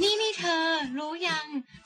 นี่นี่เธอรู้ยัง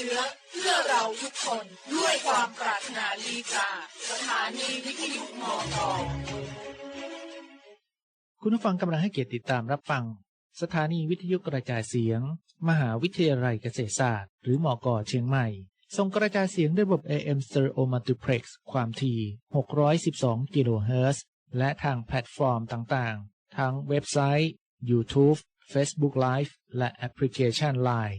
ชื้อเพื่อเราทุกคนด้วยความปรารถนาลีจากสถานีวิทยุมอกอคุณผู้ฟังกำลังให้เกียรติติดตามรับฟัง สถานีวิทยุกระจายเสียง มหาวิทยาลัยเกษตรศาสตร์ หรือมอกอเชียงใหม่ส่งกระจายเสียงด้วยระบบ AM Stereo Multiplex ความถี่ 612 กิโลเฮิรตซ์และทางแพลตฟอร์มต่างๆ ทั้งเว็บไซต์ YouTube Facebook Live และแอปพลิเคชัน Line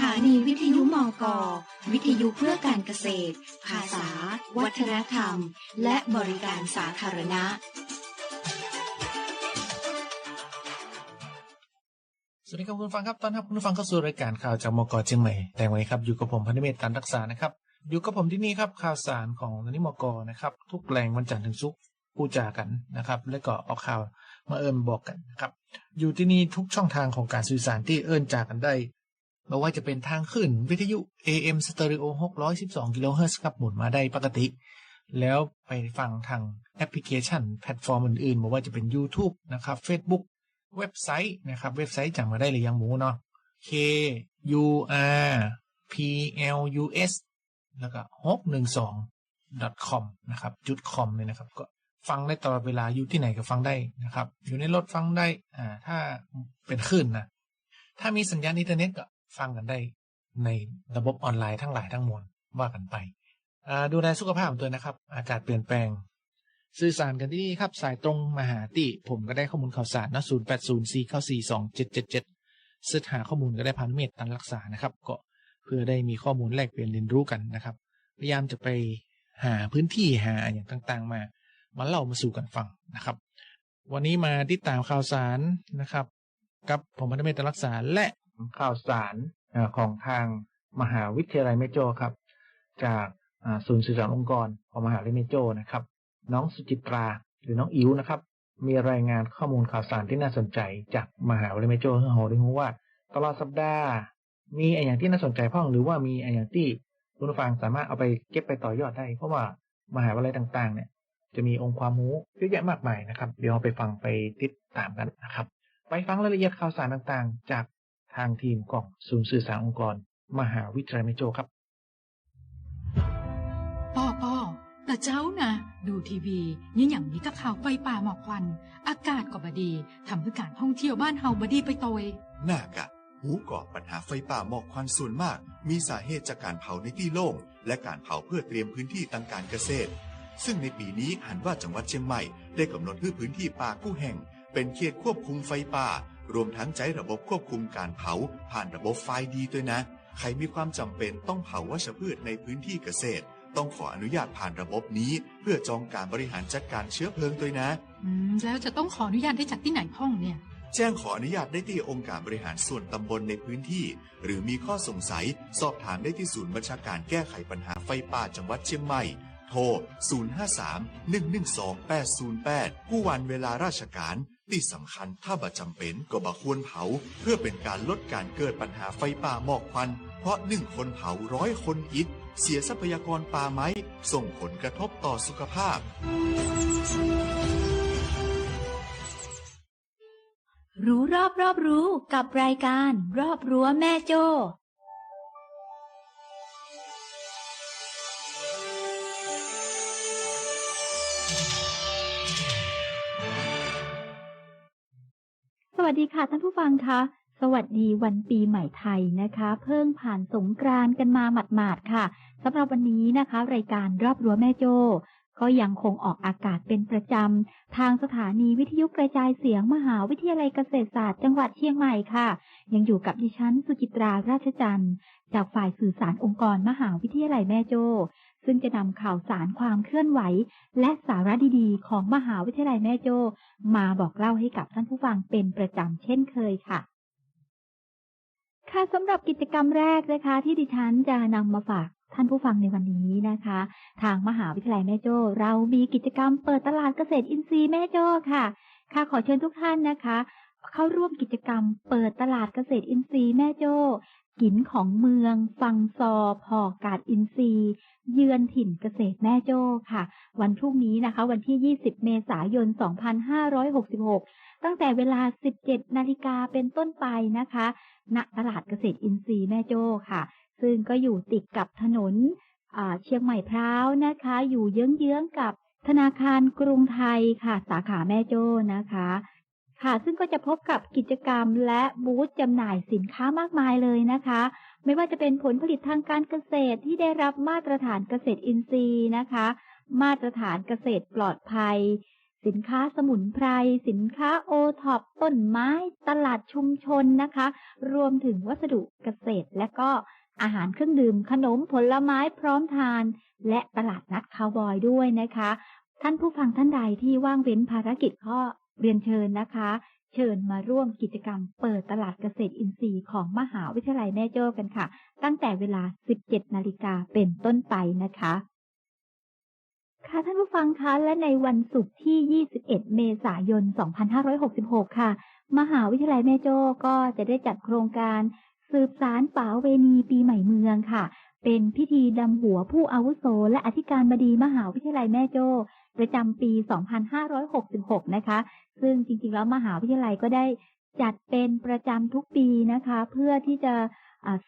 ถานีวิทยุมอกวิทยุเพื่อการเกษตร ภาษา วัฒนธรรม และบริการสาธารณะ สวัสดีครับคุณฟังครับตอนรับคุณฟังเข้าสู่รายการข่าวจากมกเชียงใหม่ แต่วันนี้ครับอยู่กับผมพันธเมตตันรักษานะครับ อยู่กับผมที่นี่ครับข่าวสารของนิมกนะครับ ทุกแรงวันจันทร์ถึงศุกร์พูดจากันนะครับ และก็ออกข่าวมาเอิญบอกกันนะครับ อยู่ที่นี่ทุกช่องทางของการสื่อสารที่เอิญจากันได้ ไม่ว่าจะเป็นทางขึ้นวิทยุ AM Stereo 612กิโลเฮิรตซ์ครับหมุนมาได้ปกติ แล้วไปฟังทางแอปพลิเคชันแพลตฟอร์มอื่นๆไม่ว่าจะเป็น YouTube นะครับ Facebook เว็บไซต์นะครับ เว็บไซต์จำมาได้เลยยังหมูเนาะ K U R P L U S แล้วก็612 com นะครับจุด com เลยนะครับก็ฟังได้ตลอดเวลาอยู่ที่ไหนก็ฟังได้นะครับ อยู่ในรถฟังได้อ่าถ้าเป็นคลื่นนะถ้ามีสัญญาณอินเทอร์เน็ตก็ ฟังกันได้ในระบบออนไลน์ทั้งหลายทั้งมวลว่ากันไปดูแลสุขภาพตัวนะครับ อากาศเปลี่ยนแปลง สื่อสารกันที่นี่ครับ สายตรงมหาติ ผมก็ได้ข้อมูลข่าวสารนะ0 8 0 4 9 4 2 7 7 7สืบหาข้อมูลก็ได้พานุเมตตันรักษานะครับ ก็เพื่อได้มีข้อมูลแลกเปลี่ยนเรียนรู้กันนะครับ พยายามจะไปหาพื้นที่หาอย่างต่างๆ มามาเล่ามาสู่กันฟังนะครับ วันนี้มาติดตามข่าวสารนะครับ กับผมพันเมตตันรักษาและ ข่าวสารของทางมหาวิทยาลัยแม่โจครับ จากศูนย์สื่อสารองค์กรของมหาวิทยาลัยแม่โจนะครับ น้องสุจิตราหรือน้องอิ๋วนะครับ มีรายงานข้อมูลข่าวสารที่น่าสนใจจากมหาวิทยาลัยแม่โจให้เราได้รู้ว่า ตลอดสัปดาห์ มีอะไรอย่างที่น่าสนใจพ้องหรือว่ามีอะไรอย่างที่คุณฟังสามารถเอาไปเก็บไปต่อยอดได้ เพราะว่ามหาวิทยาลัยต่างๆ เนี่ยจะมีองค์ความรู้เยอะแยะมากมายนะครับ เดี๋ยวเราไปฟังไปติดตามกันนะครับ ไปฟังรายละเอียดข่าวสารต่างๆ จาก ทางทีมของศูนย์สื่อสารองค์กร มหาวิทยาลัยแม่โจ้ครับพ่อพ่อแต่เจ้านะดูทีวียังอย่างนี้ก็ข่าวไฟป่าหมอกควัน อากาศก็บดีทำให้การท่องเที่ยวบ้านเฮาบดีไปโตยหน้ากะหูก่อปัญหาไฟป่าหมอกควันส่วนมาก มีสาเหตุจากการเผาในที่โล่ง และการเผาเพื่อเตรียมพื้นที่ทางการเกษตร ซึ่งในปีนี้หันว่าจังหวัดเชียงใหม่ ได้กำหนดให้พื้นที่ป่ากู้แห่ง เป็นเขตควบคุมไฟป่า รวมทั้งใช้ระบบควบคุมการเผา ผ่านระบบไฟดีด้วยนะ ใครมีความจำเป็นต้องเผาวัชพืชในพื้นที่เกษตร ต้องขออนุญาตผ่านระบบนี้ เพื่อจองการบริหารจัดการเชื้อเพลิงด้วยนะ อืมแล้วจะต้องขออนุญาตได้จากที่ไหนพ่องเนี่ย แจ้งขออนุญาตได้ที่องค์การบริหารส่วนตำบลในพื้นที่ หรือมีข้อสงสัย สอบถามได้ที่ศูนย์บัญชาการแก้ไขปัญหาไฟป่าจังหวัดเชียงใหม่โทร 053-112-808ผู้วันเวลาราชการ ที่สำคัญถ้าบ่จำเป็นก็บ่ควรเผา เพื่อเป็นการลดการเกิดปัญหาไฟป่าหมอกควัน เพราะหนึ่งคนเผาร้อยคนอิด เสียทรัพยากรป่าไม้ ส่งผลกระทบต่อสุขภาพ รู้รอบรอบรู้กับรายการรอบรั้วแม่โจ้ วัสดีค่ะท่านผู้ฟังคะสวัสดีวันปีใหม่ไทยนะคะ เพิ่งผ่านสงกรานต์กันมาหมาดๆค่ะสำหรับวันนี้นะคะ รายการรอบรั้วแม่โจ้ก็ยังคงออกอากาศเป็นประจำ ทางสถานีวิทยุกระจายเสียงมหาวิทยาลัยเกษตรศาสตร์จังหวัดเชียงใหม่ค่ะ ยังอยู่กับดิฉันสุจิตราราชจันทร์ จากฝ่ายสื่อสารองค์กรมหาวิทยาลัยแม่โจ้ ซึ่งจะนำข่าวสารความเคลื่อนไหว และสาระดีๆ ของมหาวิทยาลัยแม่โจ้มาบอกเล่าให้กับท่านผู้ฟังเป็นประจำเช่นเคยค่ะ ค่ะสำหรับกิจกรรมแรกนะคะ ที่ดิฉันจะนำมาฝากท่านผู้ฟังในวันนี้นะคะ ทางมหาวิทยาลัยแม่โจ้ เรามีกิจกรรมเปิดตลาดเกษตรอินทรีย์แม่โจ้ค่ะ ค่ะขอเชิญทุกท่านนะคะ เข้าร่วมกิจกรรมเปิดตลาดเกษตรอินทรีย์แม่โจ้ กินของเมือง ฟังซอพอกาดอินทรีเยือนถิ่นเกษตรแม่โจ้ค่ะ วันพรุ่งนี้นะคะ วันที่ 20 เมษายน 2566 ตั้งแต่เวลา 17 นาฬิกาเป็นต้นไปนะคะณตลาดเกษตรอินทรีย์แม่โจ้ค่ะ ซึ่งก็อยู่ติดกับถนนเชียงใหม่พร้าวนะคะ อยู่เยื้องๆกับธนาคารกรุงไทยค่ะ สาขาแม่โจ้นะคะ ค่ะ ซึ่งก็จะพบกับกิจกรรมและบูธจำหน่ายสินค้ามากมายเลยนะคะ ไม่ว่าจะเป็นผลผลิตทางการเกษตรที่ได้รับมาตรฐานเกษตรอินทรีย์นะคะ มาตรฐานเกษตรปลอดภัย สินค้าสมุนไพร สินค้าโอท็อปต้นไม้ ตลาดชุมชนนะคะ รวมถึงวัสดุเกษตรและก็อาหารเครื่องดื่ม ขนมผลไม้พร้อมทาน และตลาดนัดคาวบอยด้วยนะคะ ท่านผู้ฟังท่านใดที่ว่างเว้นภารกิจก็ เรียนเชิญนะคะ เชิญมาร่วมกิจกรรมเปิดตลาดเกษตรอินทรีย์ของมหาวิทยาลัยแม่โจ้กันค่ะ ตั้งแต่เวลา 17 นาฬิกาเป็นต้นไปนะคะค่ะท่านผู้ฟังคะและในวันศุกร์ที่ 21 เมษายน 2566 ค่ะ มหาวิทยาลัยแม่โจ้ก็จะได้จัดโครงการสืบสารป่าเวณีปีใหม่เมืองค่ะ เป็นพิธีดำหัวผู้อาวุโสและอธิการบดีมหาวิทยาลัยแม่โจ้ ประจำปี 2566 นะคะ ซึ่งจริงๆ แล้วมหาวิทยาลัยก็ได้จัดเป็นประจำทุกปีนะคะ เพื่อที่จะ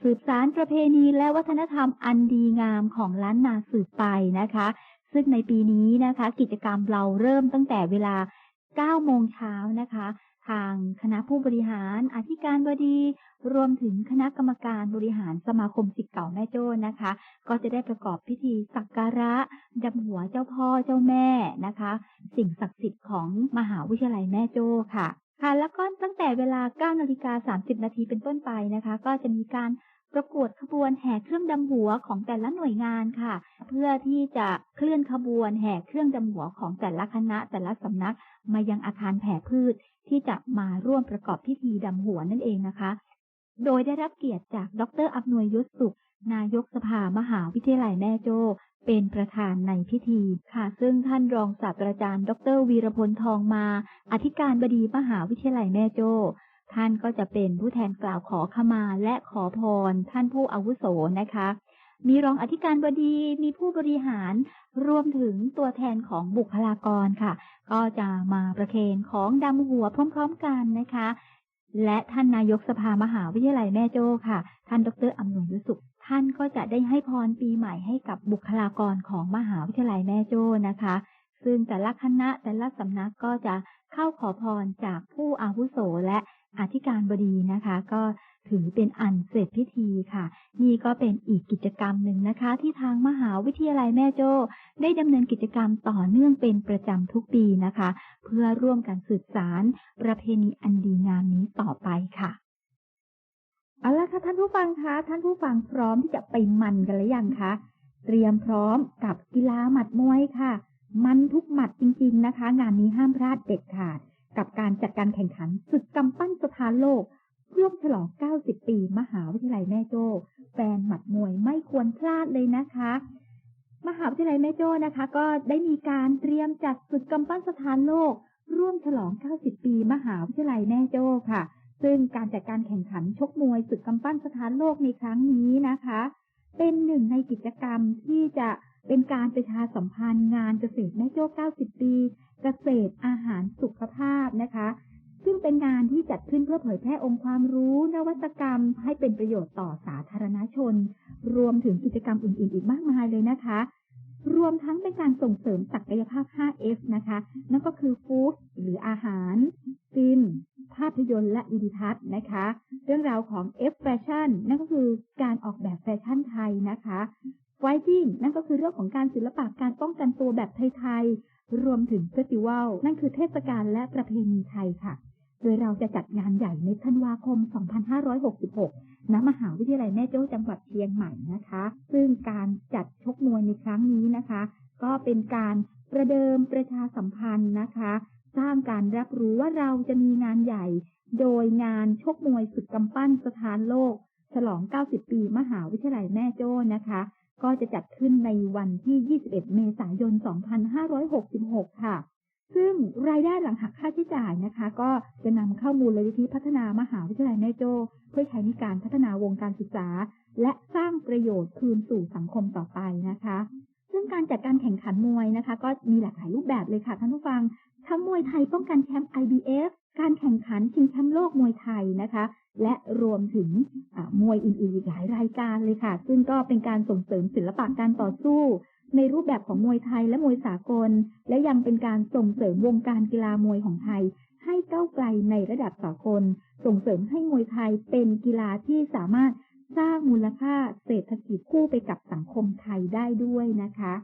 สืบสารประเพณีและวัฒนธรรมอันดีงามของล้านนาสืบไปนะคะ ซึ่งในปีนี้นะคะ กิจกรรมเราเริ่มตั้งแต่เวลา 9 โมงเช้านะคะ ทางคณะผู้บริหาร อธิการบดี รวมถึงคณะกรรมการบริหารสมาคมศิษย์เก่าแม่โจ้นะคะ ก็จะได้ประกอบพิธีสักการะดำหัวเจ้าพ่อเจ้าแม่นะคะ สิ่งศักดิ์สิทธิ์ของมหาวิทยาลัยแม่โจ้ค่ะ ค่ะแล้วก็ตั้งแต่เวลา9นาฬิกา30 นาทีเป็นต้นไปนะคะ ก็จะมีการประกวดขบวนแห่เครื่องดำหัวของแต่ละหน่วยงานค่ะ เพื่อที่จะเคลื่อนขบวนแห่เครื่องดำหัวของแต่ละคณะแต่ละสำนัก มายังอาคารแผ่พืช ที่จะมาร่วมประกอบพิธีดำหัวนั่นเองนะคะ โดยได้รับเกียรติจากดรอำนวยยศสุข นายกสภามหาวิทยาลัยแม่โจ้เป็นประธานในพิธีค่ะ ซึ่งท่านรองศาสตราจารย์ ดรวีรพลทองมา อธิการบดีมหาวิทยาลัยแม่โจ้ท่านก็จะเป็นผู้แทนกล่าวขอขมาและขอพร ท่านผู้อาวุโสนะคะ มีรองอธิการบดี มีผู้บริหาร รวมถึงตัวแทนของบุคลากรค่ะ ก็จะมาประเคนของดำหัวพร้อมๆกันนะคะ และท่านนายกสภามหาวิทยาลัยแม่โจ้ค่ะ ท่านดรอำนวยยุสุข ท่านก็จะได้ให้พรปีใหม่ให้กับบุคลากรของมหาวิทยาลัยแม่โจ้นะคะ ซึ่งแต่ละคณะแต่ละสำนักก็จะเข้าขอพรจากผู้อาวุโสและอธิการบดีนะคะ ก็ ถือเป็นอันเสร็จพิธีค่ะ นี่ก็เป็นอีกกิจกรรมหนึ่งนะคะ ที่ทางมหาวิทยาลัยแม่โจ้ได้ดำเนินกิจกรรมต่อเนื่องเป็นประจำทุกปีนะคะ เพื่อร่วมกันสืบสารประเพณีอันดีงามนี้ต่อไปค่ะเอาละค่ะท่านผู้ฟังคะท่านผู้ฟังพร้อมที่จะไปมันกันหรือยังคะเตรียมพร้อมกับกีฬาหมัดมวยค่ะ มันทุกหมัดจริง ๆนะคะ งานนี้ห้ามพลาดเด็ดขาด กับการจัดการแข่งขันศึกกำปั้นสถานโลก ร่วมฉลอง 90 ปี มหาวิทยาลัยแม่โจ้ แฟนหมัดมวยไม่ควรพลาดเลยนะคะ มหาวิทยาลัยแม่โจ้นะคะ ก็ได้มีการเตรียมจัดศึกกำปั้นสถานโลก ร่วมฉลอง 90 ปี มหาวิทยาลัยแม่โจ้ค่ะ ซึ่งการจัดการแข่งขันชกมวยศึกกำปั้นสถานโลกในครั้งนี้นะคะ เป็นหนึ่งในกิจกรรมที่จะเป็นการประชาสัมพันธ์งานเกษตรแม่โจ้ 90 ปี เกษตรอาหารสุขภาพนะคะ ซึ่งเป็นงานที่จัดขึ้นเพื่อเผยแพร่องค์ความรู้ นวัตกรรม ให้เป็นประโยชน์ต่อสาธารณชน รวมถึงกิจกรรมอื่น ๆ อีกมากมายเลยนะคะ รวมทั้งเป็นการส่งเสริมศักยภาพ 5F นะคะ นั่นก็คือฟู้ดหรืออาหารฟิล์มภาพยนตร์และวิดีทัศน์นะคะ เรื่องราวของ F Fashion นั่นก็คือการออกแบบแฟชั่นไทยนะคะ Fighting นั่นก็คือเรื่องของการศิลปะการป้องกันตัวแบบไทยๆรวมถึงเฟสติวัลนั่นคือเทศกาลและประเพณีไทยค่ะ โดยเราจะจัดงานใหญ่ในธันวาคม 2566 ณ มหาวิทยาลัยแม่โจ้จังหวัดเชียงใหม่นะคะ ซึ่งการจัดชกมวยในครั้งนี้นะคะ ก็เป็นการประเดิมประชาสัมพันธ์นะคะ สร้างการรับรู้ว่าเราจะมีงานใหญ่ โดยงานชกมวยสุดกำปั้นสถานโลก ฉลอง 90 ปี มหาวิทยาลัยแม่โจ้นะคะ ก็จะจัดขึ้นในวันที่ 21 เมษายน 2566 ค่ะ ซึ่งรายได้หลังหักค่าใช้จ่ายนะคะ ก็จะนำเข้ามูลนิธิพัฒนามหาวิทยาลัยแม่โจ้เพื่อใช้ในการพัฒนาวงการศึกษา และสร้างประโยชน์คืนสู่สังคมต่อไปนะคะ ซึ่งการจัดการแข่งขันมวยนะคะ ก็มีหลากหลายรูปแบบเลยค่ะท่านผู้ฟัง ทั้งมวยไทยป้องกันแชมป์ IBF การแข่งขันชิงแชมป์โลกมวยไทยนะคะ และรวมถึงมวยอื่นๆอีกหลายรายการเลยค่ะ ซึ่งก็เป็นการส่งเสริมศิลปะการต่อสู้ ในรูปแบบของมวยไทยและมวยสากล และยังเป็นการส่งเสริมวงการกีฬามวยของไทย ให้ก้าวไกลในระดับสากล ส่งเสริมให้มวยไทยเป็นกีฬาที่สามารถสร้างมูลค่าเศรษฐกิจคู่ไปกับสังคมไทยได้ด้วยนะคะ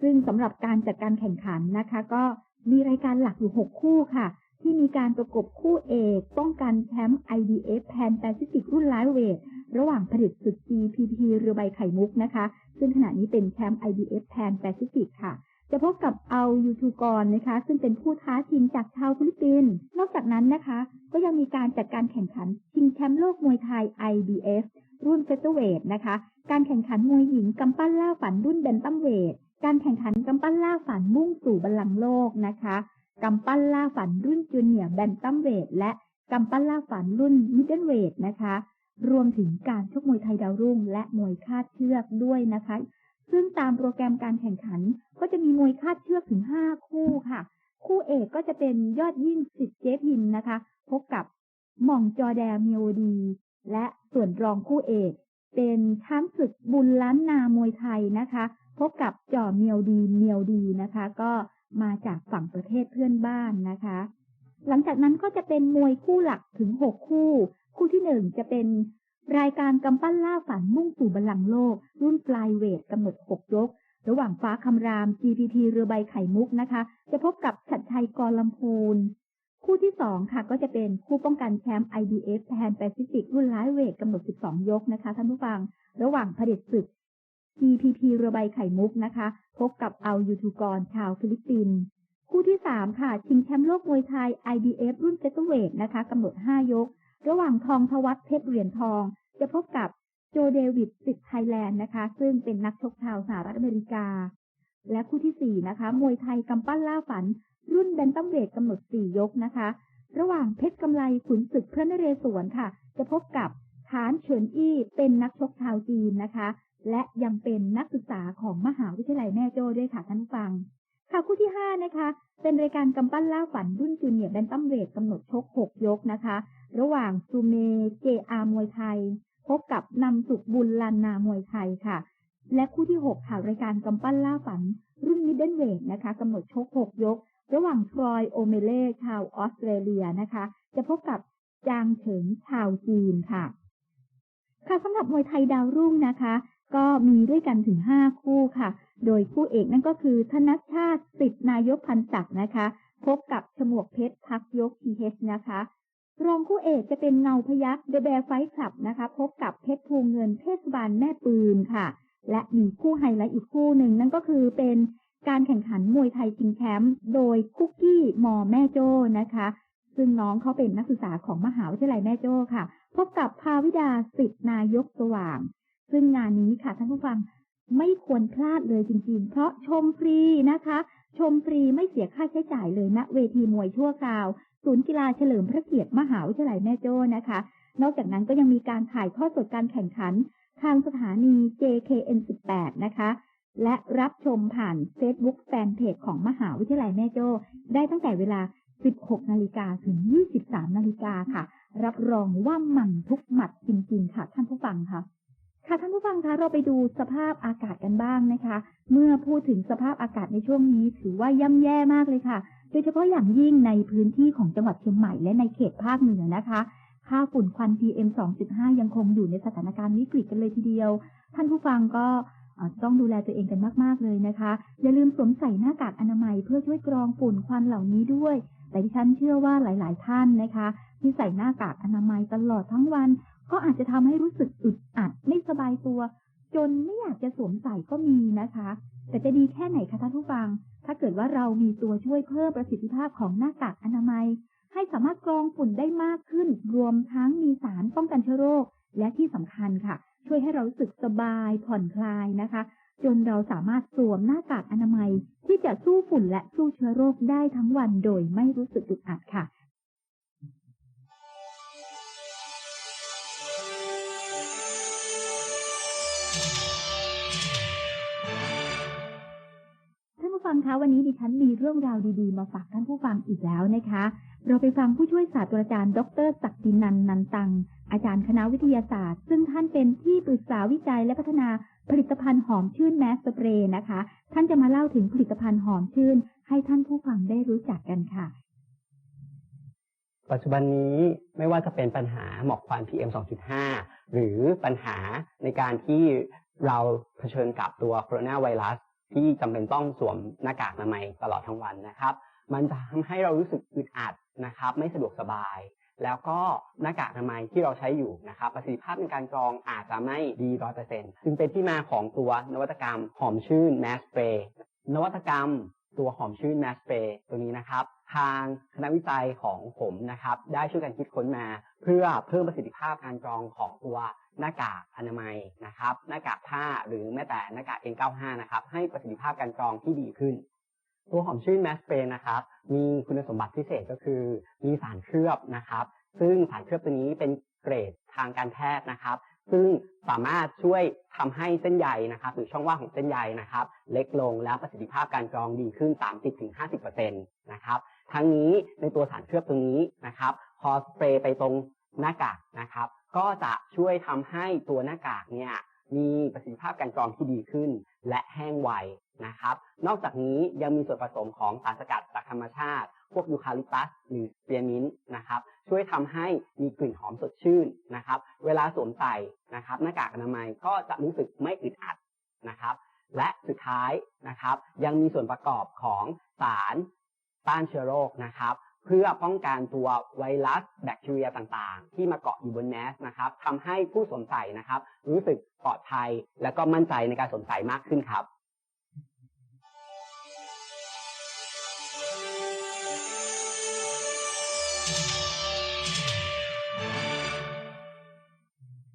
ซึ่งสำหรับการจัดการแข่งขันนะคะ ก็มีรายการหลักอยู่ 6 คู่ค่ะ ที่มีการประกบคู่เอก ป้องกันแชมป์ IDF Pan Pacific รุ่นไลท์เวท ระหว่างผลิตศึก GPP เรือใบไข่มุกนะคะ ซึ่งขณะนี้เป็นแชมป์ IDF Pan Pacific ค่ะ จะพบกับเอายูทูกรนะคะ ซึ่งเป็นผู้ท้าชิงจากชาวฟิลิปปินส์นอกจากนั้นนะคะ ก็ยังมีการจัดการแข่งขันชิงแชมป์โลกมวยไทย IBF รุ่นเฟเธอร์เวทนะคะ การแข่งขันมวยหญิงกำปั้นล่าฝันรุ่นเบนตัมเวทการแข่งขันกำปั้นล่าฝันมุ่งสู่บัลลังก์โลกนะคะกำปั้นล่าฝันรุ่นจูเนียร์แบนตัมเวทและกำปั้นล่าฝันรุ่นมิดเดิลเวทนะคะ รวมถึงการชกมวยไทยดาวรุ่ง และมวยคาดเชือกด้วยนะคะ ซึ่งตามโปรแกรมการแข่งขันก็จะมีมวยคาดเชือกถึง 5 คู่ค่ะ คู่เอกก็จะเป็นยอดยิ่งสิทธิ์เจ๊พิมนะคะ พบกับหม่องจอแดเมียวดี และส่วนรองคู่เอก เป็นช้างศึกบุญล้านนามวยไทยนะคะ พบกับจ่อเมียวดีเมียวดีนะคะ ก็มาจากฝั่งประเทศเพื่อนบ้านนะคะ หลังจากนั้นก็จะเป็นมวยคู่หลักถึง 6 คู่ คู่ที่1จะเป็นรายการกำปั้นล่าฝันมุ่งสู่บัลลังก์โลก รุ่นฟลายเวทกำหนด 6 ยก ระหว่างฟ้าคำราม GPT เรือใบไข่มุกนะคะ จะพบกับชัดชัยกรลำพูน คู่ที่ 2 ค่ะก็จะเป็นคู่ป้องกันแชมป์ IBF Pan Pacific รุ่นไลท์เวทกำหนด 12 ยกนะคะท่านผู้ฟัง ระหว่างเผด็จศึก GPP เรือใบไข่มุกนะคะ พบกับเอายูทูกรชาวฟิลิปปินส์คู่ที่ 3 ค่ะ ชิงแชมป์โลกมวยไทย IBF รุ่นเฟเธอร์เวทนะคะกำหนด 5 ยก ระหว่างทองทวัฒเพชรเหรียญทอง จะพบกับโจเดวิดสิทธิ์ไทยแลนด์นะคะ ซึ่งเป็นนักชกชาวสหรัฐอเมริกา และคู่ที่ 4 นะคะ มวยไทยกำปั้นล่าฝัน รุ่นแบนตัมเวทกำหนด 4 ยกนะคะ ระหว่างเพชรกำไลขุนศึกพระนเรศวรค่ะ จะพบกับฐานเฉินอี้เป็นนักชกชาวจีนนะคะ และยังเป็นนักศึกษาของมหาวิทยาลัยแม่โจ้ด้วยค่ะท่านผู้ฟัง ค่ะคู่ที่ 5 นะคะ เป็นรายการกำปั้นล่าฝันรุ่นจูเนียร์แบนตัมเวทกำหนดชก 6 ยกนะคะ ระหว่างซูเมเจอามวยไทย พบกับนำสุขบุญลันนามวยไทยค่ะ และคู่ที่ 6 ค่ะ รายการกำปั้นล่าฝัน รุ่นมิดเดิลเวทนะคะกำหนดชก 6 ยก ระหว่างทรอยโอเมเล่ชาวออสเตรเลียนะคะ จะพบกับจางเฉิงชาวจีนค่ะ ค่ะสำหรับมวยไทยดาวรุ่งนะคะ ก็มีด้วยกันถึง5คู่ค่ะ โดยคู่เอกนั่นก็คือธนชชาติสิทธินายกพันศักดิ์นะคะ พบกับฉมวกเพชรพักยกทีเฮนะคะ รองคู่เอกจะเป็นเงาพยักเดอะแบร์ไฟคลับนะคะ พบกับเพชรภูเงินเทศบาลแม่ปืนค่ะ และมีคู่ไฮไลท์อีกคู่หนึ่งนั่นก็คือเป็นการแข่งขันมวยไทยชิงแชมป์โดยคุกกี้มอแม่โจ้นะคะ ซึ่งน้องเขาเป็นนักศึกษาของมหาวิทยาลัยแม่โจ้ค่ะ พบกับภาวิดาสิทธินายกสว่าง ซึ่งงานนี้ค่ะท่านผู้ฟังไม่ควรพลาดเลยจริง ๆ เพราะชมฟรีนะคะ ชมฟรีไม่เสียค่าใช้จ่ายเลยณเวทีมวยชั่วคราว ศูนย์กีฬาเฉลิมพระเกียรติมหาวิทยาลัยแม่โจ้นะคะ นอกจากนั้นก็ยังมีการถ่ายทอดสดการแข่งขัน ทางสถานี JKN 18นะคะ และรับชมผ่าน Facebook แฟนเพจของมหาวิทยาลัยแม่โจ้ได้ตั้งแต่เวลา 16 นาฬิกาถึง 23 นาฬิกาค่ะ รับรองว่ามันทุกหมัดจริง ๆ ค่ะท่านผู้ฟังค่ะ ค่ะท่านผู้ฟังคะเราไปดูสภาพอากาศกันบ้างนะคะ เมื่อพูดถึงสภาพอากาศในช่วงนี้ถือว่าย่ำแย่มากเลยค่ะ โดยเฉพาะอย่างยิ่งในพื้นที่ของจังหวัดเชียงใหม่และในเขตภาคเหนือนะคะ ค่าฝุ่นควัน PM 2.5 ยังคงอยู่ในสถานการณ์วิกฤตกันเลยทีเดียว ท่านผู้ฟังก็ต้องดูแลตัวเองกันมากๆเลยนะคะ อย่าลืมสวมใส่หน้ากากอนามัยเพื่อช่วยกรองฝุ่นควันเหล่านี้ด้วย แต่ดิฉันเชื่อว่าหลาย ๆ ท่านนะคะ ที่ใส่หน้ากากอนามัยตลอดทั้งวัน ก็อาจจะทำให้รู้สึกอึดอัดไม่สบายตัว จนไม่อยากจะสวมใส่ก็มีนะคะ แต่จะดีแค่ไหนคะท่านผู้ฟัง ถ้าเกิดว่าเรามีตัวช่วยเพิ่มประสิทธิภาพของหน้ากากอนามัย ให้สามารถกรองฝุ่นได้มากขึ้น รวมทั้งมีสารป้องกันเชื้อโรค และที่สำคัญค่ะ ช่วยให้เรารู้สึกสบายผ่อนคลายนะคะ จนเราสามารถสวมหน้ากากอนามัย ที่จะสู้ฝุ่นและสู้เชื้อโรคได้ทั้งวันโดยไม่รู้สึกอึดอัดค่ะ ฟังคะวันนี้ดิฉันมีเรื่องราวดีๆ มาฝากท่านผู้ฟังอีกแล้วนะคะ เราไปฟังผู้ช่วยศาสตราจารย์ ดรศักดินันท์นันตัง อาจารย์คณะวิทยาศาสตร์ ซึ่งท่านเป็นที่ปรึกษาวิจัยและพัฒนาผลิตภัณฑ์หอมชื่นแมสสเปรย์นะคะ ท่านจะมาเล่าถึงผลิตภัณฑ์หอมชื่น ให้ท่านผู้ฟังได้รู้จักกันค่ะ ปัจจุบันนี้ไม่ว่าจะเป็นปัญหาหมอกควัน PM 2.5 หรือปัญหาในการที่เราเผชิญกับตัวโคโรนาไวรัส ที่จำเป็นต้องสวมหน้ากากอนามัยตลอดทั้งวันนะครับ มันจะทำให้เรารู้สึกอึดอัดนะครับ ไม่สะดวกสบาย แล้วก็หน้ากากอนามัยที่เราใช้อยู่นะครับ ประสิทธิภาพในการกรองอาจจะไม่ดีร้อยเปอร์เซ็นต์จึงเป็นที่มาของตัวนวัตกรรมหอมชื่นแมสเปรย์นวัตกรรมตัวหอมชื่นแมสเปรย์ตัวนี้นะครับ ทางคณะวิจัยของผมนะครับ ได้ช่วยกันคิดค้นมา เพื่อเพิ่มประสิทธิภาพการกรองของตัว หน้ากากอนามัยนะครับหน้ากากผ้าหรือแม้แต่หน้ากาก N95 นะครับให้ประสิทธิภาพการกรองที่ดีขึ้น ตัวหอมชื่นแมสเปรย์นะครับมีคุณสมบัติพิเศษก็คือ มีสารเคลือบนะครับ ซึ่งสารเคลือบตัวนี้เป็นเกรดทางการแพทย์นะครับ ซึ่งสามารถช่วยทำให้เส้นใยนะครับ หรือช่องว่างของเส้นใยนะครับ เล็กลงแล้วประสิทธิภาพการกรองดีขึ้น 30-50%นะครับทั้งนี้ในตัวสารเคลือบตรงนี้นะครับ พอสเปรย์ไปตรงหน้ากากนะครับ ก็จะช่วยทำให้ตัวหน้ากากเนี่ยมีประสิทธิภาพการกรองที่ดีขึ้น และแห้งไวนะครับ นอกจากนี้ยังมีส่วนผสมของสารสกัดจากธรรมชาติ พวกยูคาลิปตัสหรือเปียร์มินต์นะครับ ช่วยทำให้มีกลิ่นหอมสดชื่นนะครับ เวลาสวมใส่นะครับ หน้ากากอนามัยก็จะรู้สึกไม่อึดอัดนะครับ และสุดท้ายนะครับ ยังมีส่วนประกอบของสารต้านเชื้อโรคนะครับ เพื่อป้องกันตัวไวรัสแบคทีเรียต่างๆ ที่มาเกาะอยู่บนแมสนะครับทำให้ผู้สวมใส่นะครับ รู้สึกปลอดภัย และก็มั่นใจในการสวมใส่มากขึ้นครับ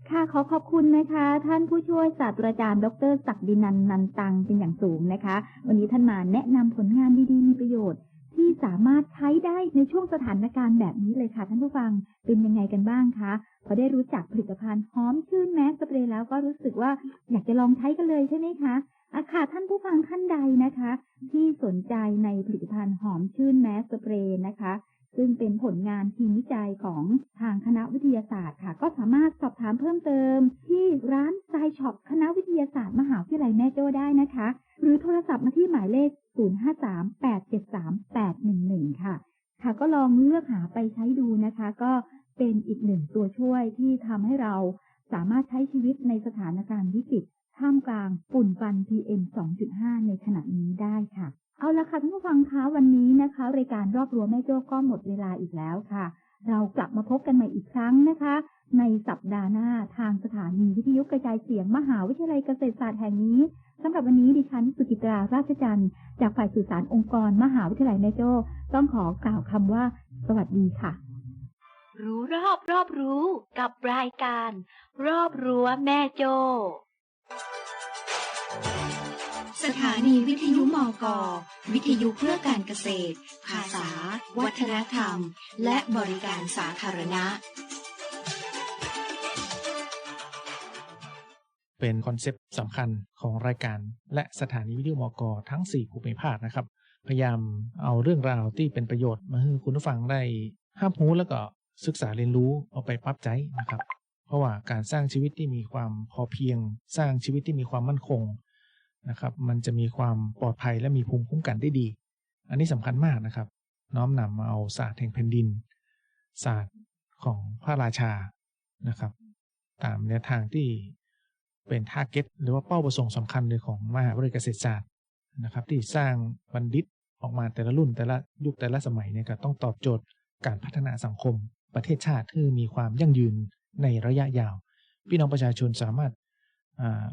ค่ะขอขอบคุณนะคะ ท่านผู้ช่วยศาสตราจารย์ดรศักดินันท์นันตังเป็นอย่างสูงนะคะ วันนี้ท่านมาแนะนำผลงานดีๆ มีประโยชน์ ที่สามารถใช้ได้ในช่วงสถานการณ์แบบนี้เลยค่ะท่านผู้ฟังเป็นยังไงกันบ้างคะพอได้รู้จักผลิตภัณฑ์หอมชื่นแมสสเปรย์แล้วก็รู้สึกว่าอยากจะลองใช้กันเลยใช่ไหมคะอาค่ะท่านผู้ฟังท่านใดนะคะ ที่สนใจในผลิตภัณฑ์หอมชื่นแมสสเปรย์นะคะ ซึ่งเป็นผลงานทีมวิจัยของทางคณะวิทยาศาสตร์ค่ะ ก็สามารถสอบถามเพิ่มเติม ที่ร้านไซช็อปคณะวิทยาศาสตร์มหาวิทยาลัยแม่โจ้ได้นะคะ หรือโทรศัพท์มาที่หมายเลข 0538738111 ค่ะ ค่ะก็ลองเลือกหาไปใช้ดูนะคะ ก็เป็นอีกหนึ่งตัวช่วยที่ทำให้เราสามารถใช้ชีวิตในสถานการณ์วิกฤตท่ามกลางฝุ่นควัน PM 2.5 ในขณะนี้ได้ค่ะ เอาละค่ะท่านผู้ฟังคะวันนี้นะคะ รายการรอบรั้วแม่โจ้ก็หมดเวลาอีกแล้วค่ะ เรากลับมาพบกันใหม่อีกครั้งนะคะ ในสัปดาห์หน้าทางสถานีวิทยุกระจายเสียงมหาวิทยาลัยเกษตรศาสตร์แห่งนี้สำหรับวันนี้ดิฉันสุกิตราราชจันทร์จากฝ่ายสื่อสารองค์กรมหาวิทยาลัยแม่โจ้ต้องขอกล่าวคำว่า สวัสดีค่ะ รู้รอบรอบรู้กับรายการ รอบรั้วแม่โจ้ สถานีวิทยุมกวิทยุเพื่อการเกษตร ภาษา วัฒนธรรม และบริการสาธารณะ เป็นคอนเซปต์สำคัญของรายการ และสถานีวิทยุมกทั้ง 4 ภูมิภาคนะครับ พยายามเอาเรื่องราวที่เป็นประโยชน์มาให้คุณผู้ฟังได้ห้ามรู้แล้วก็ศึกษาเรียนรู้เอาไปปรับใจนะครับ เพราะว่าการสร้างชีวิตที่มีความพอเพียง สร้างชีวิตที่มีความมั่นคง นะครับ มันจะมีความปลอดภัยและมีภูมิคุ้มกันได้ดี อันนี้สำคัญมากนะครับ น้อมนำมาเอาศาสตร์แห่งแผ่นดิน ศาสตร์ของพระราชานะครับ ตามแนวทางที่เป็นทาร์เก็ตหรือว่าเป้าประสงค์สำคัญเลยของมหาวิทยาลัยเกษตรศาสตร์นะครับ ที่สร้างบัณฑิตออกมาแต่ละรุ่นแต่ละยุคแต่ละสมัยเนี่ยก็ต้องตอบโจทย์การพัฒนาสังคม ประเทศชาติที่มีความยั่งยืนในระยะยาว พี่น้องประชาชนสามารถ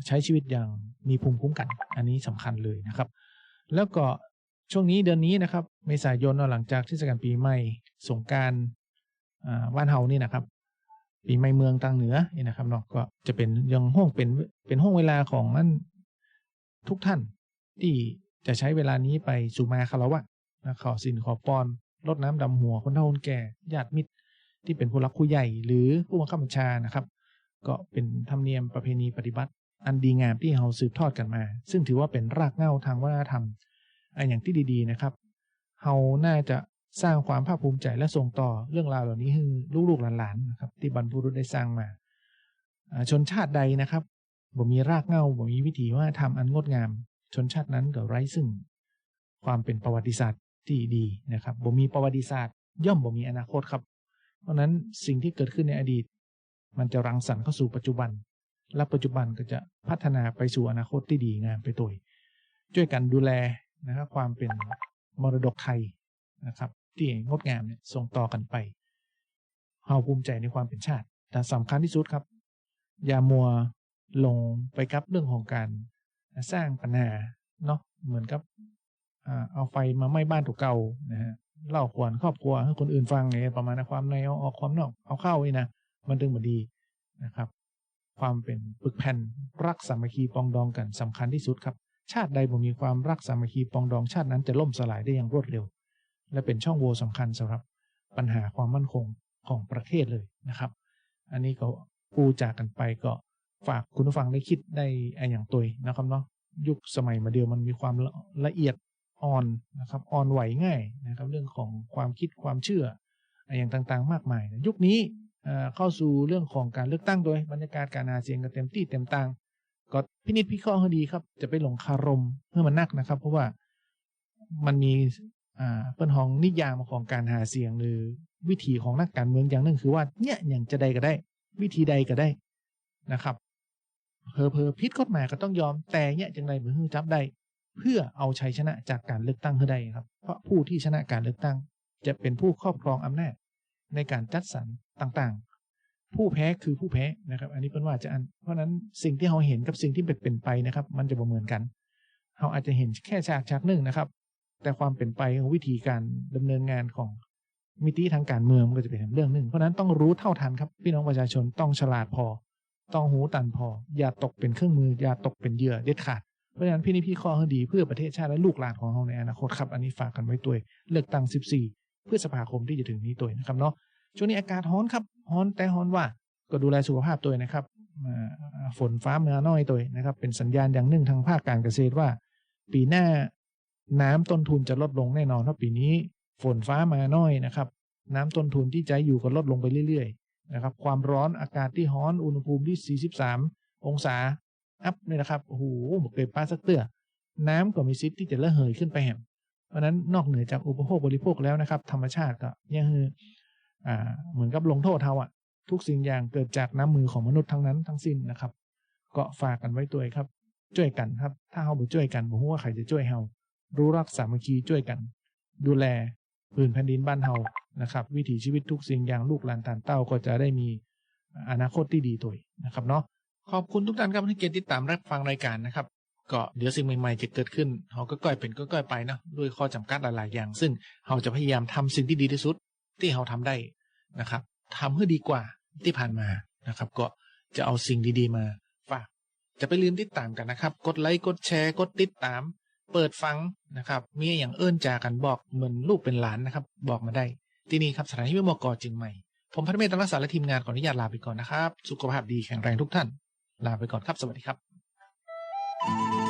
ใช้ชีวิตอย่างมีภูมิคุ้มกัน อันนี้สำคัญเลยนะครับ แล้วก็ช่วงนี้เดือนนี้นะครับ เมษายนหลังจากเทศกาลปีใหม่สงการบ้านเฮานี่นะครับ ปีใหม่เมืองต่างเหนือนี่นะครับเนาะก็จะเป็นยังห้องเป็นเป็นห้องเวลาของนั่นทุกท่านที่จะใช้เวลานี้ไปสู่มาคารวะนะขอสินขอปอนลดน้ำดำหัวคนเฒ่าคนแก่ญาติมิตรที่เป็นผู้รักผู้ใหญ่ หรือผู้บังคับบัญชานะครับ ก็เป็นธรรมเนียมประเพณีปฏิบัติ อันดีงามที่เราสืบทอดกันมา ซึ่งถือว่าเป็นรากเหง้าทางวัฒนธรรมอันอย่างที่ดีๆนะครับเราน่าจะสร้างความภาคภูมิใจและส่งต่อเรื่องราวเหล่านี้ให้ลูกๆหลานๆนะครับที่บรรพบุรุษได้สร้างมาอ่าชนชาติใดนะครับบ่มีรากเหง้าบ่มีวิถีว่าทำอันงดงาม ชนชาตินั้นก็ไร้ซึ่ง ความเป็นประวัติศาสตร์ที่ดีนะครับบ่มีประวัติศาสตร์ ย่อมบ่มีอนาคตครับ เพราะฉะนั้นสิ่งที่เกิดขึ้นในอดีต มันจะรังสรรค์เข้าสู่ปัจจุบัน และปัจจุบันก็จะพัฒนาไปสู่อนาคตที่ดีงามไปตัวช่วยกันดูแลนะครับความเป็นมรดกไทยนะครับ ที่งดงามเนี่ยส่งต่อกันไปเฮาภูมิใจในความเป็นชาติ แต่สำคัญที่สุดครับ อย่ามัวลงไปกับเรื่องของการสร้างปัญหาเนาะเหมือนกับเอาไฟมาไหม้บ้านตัวเก่านะฮะเล่าขวัญครอบครัวให้คนอื่นฟังเนี่ยประมาณนะความในเอาออกความนอกเอาเข้านี่นะ มันถึงมาดีนะครับ ความเป็นปึกแผ่นรักสามัคคีปองดองกันสำคัญที่สุดครับ ชาติใดบ่มีความรักสามัคคีปองดองชาตินั้นจะล่มสลายได้อย่างรวดเร็ว และเป็นช่องโหว่สำคัญสำหรับปัญหาความมั่นคงของประเทศเลยนะครับ อันนี้ก็ปูจากกันไปก็ฝากคุณผู้ฟังได้คิดได้ไอย่างตัวนะครับเนาะยุคสมัยมาเดียวมันมีความละเอียดอ่อนนะครับอ่อนไหวง่ายนะครับ เรื่องของความคิดความเชื่อไอ้อย่างต่างๆ มากมายนะยุคนี้ เข้าสู่เรื่องของการเลือกตั้งโดยบรรยากาศการหาเสียงกันเต็มที่เต็มตังก็พินิจพิเคราะห์ให้ดีครับ จะไปหลงคารมเพื่อมันนักนะครับ เพราะว่ามันมีเปิ้นห้องนิยามของการหาเสียงหรือวิธีของนักการเมืองอย่างหนึ่งคือว่าเนี่ยอย่างจะใดก็ได้ วิธีใดก็ได้นะครับเพอเพอพิษกฎหมายก็ต้องยอมแต่เนี่ยจังไรมือฮือจับได้ เพื่อเอาชัยชนะจากการเลือกตั้งให้ได้ครับ เพราะผู้ที่ชนะการเลือกตั้ง จะเป็นผู้ครอบครองอำนาจ ในการจัดสรรต่างๆ ผู้แพ้คือผู้แพ้นะครับ อันนี้เป็นว่าจะอันเพราะนั้นสิ่งที่เราเห็นกับสิ่งที่เป็นเป็นไปนะครับ มันจะบ่เหมือนกันเราอาจจะเห็นแค่ฉากฉากหนึ่งนะครับ แต่ความเป็นไปของวิธีการดำเนินงานของมิติทางการเมืองมันก็จะเป็นเรื่องหนึ่งเพราะฉะนั้นต้องรู้เท่าทันครับ พี่น้องประชาชนต้องฉลาดพอ ต้องหูตันพอ อย่าตกเป็นเครื่องมือ อย่าตกเป็นเหยื่อเด็ดขาดเพราะฉะนั้นพี่นี่พี่ข้อให้ดีเพื่อประเทศชาติและลูกหลานของเราในอนาคตครับ อันนี้ฝากกันไว้ตัวเลือกตั้ง 14 พฤษภาคมที่จะถึงนี้ตัวนะครับเนาะช่วงนี้อากาศร้อนครับร้อนแต่ร้อนว่าก็ดูแลสุขภาพตัวนะครับฝนฟ้าเมื่อน้อยตัวนะครับ เป็นสัญญาณอย่างหนึ่งทางภาคการเกษตรว่า ปีหน้าน้ำต้นทุนจะลดลงแน่นอนเพราะปีนี้ ฝนฟ้ามาน้อยนะครับ น้ำต้นทุนที่ใช้อยู่ก็ลดลงไปเรื่อยๆนะครับ ความร้อนอากาศที่ร้อนอุณหภูมิที่ 43 องศาอัพเนี่ยนะครับโอ้โหหมกเกยปลาสักเตื้อน้ำก็มีสิทธิ์ที่จะระเหยขึ้นไปแหม เพราะนั้นนอกเหนือจากอุปโภคบริโภคแล้วนะครับ ธรรมชาติก็ยังคืออ่าเหมือนกับลงโทษเทาอะ ทุกสิ่งอย่างเกิดจากน้ำมือของมนุษย์ทั้งนั้นทั้งสิ้นนะครับ ก็ฝากกันไว้ตัวครับช่วยกันครับ ถ้าเฮาบ่ช่วยกันผมว่าใครจะช่วยเฮารู้รักสามัคคีช่วยกัน ดูแลพื้นแผ่นดินบ้านเฮานะครับ วิถีชีวิตทุกสิ่งอย่างลูกหลานตานเต้าก็จะได้มีอนาคตที่ดีตัวนะครับเนาะขอบคุณทุกท่านครับที่เกียรติติดตามรับฟังรายการนะครับ ก็เดี๋ยวสิ่งใหม่ๆจะเกิดขึ้นเฮาก็ก้อยเป็นก็ก้อยไปเนาะด้วยข้อจำกัดหลายๆอย่าง ซึ่งเฮาจะพยายามทำสิ่งที่ดีที่สุดที่เฮาทำได้นะครับทำให้ดีกว่าที่ผ่านมานะครับ ก็จะเอาสิ่งดีๆมาฝากจะไปลืมติดตามกันนะครับ กดไลค์กดแชร์ กดติดตาม เปิดฟังนะครับ มีอย่างเอิ้นจากันบอกเหมือนลูกเป็นหลานนะครับ บอกมาได้ ที่นี่ครับสถานที่มกจริงใหม่ ผมพัฒเมตตรักษาและทีมงานขออนุญาตลาไปก่อนนะครับ สุขภาพดีแข็งแรงทุกท่าน ลาไปก่อนครับสวัสดีครับ Thank you.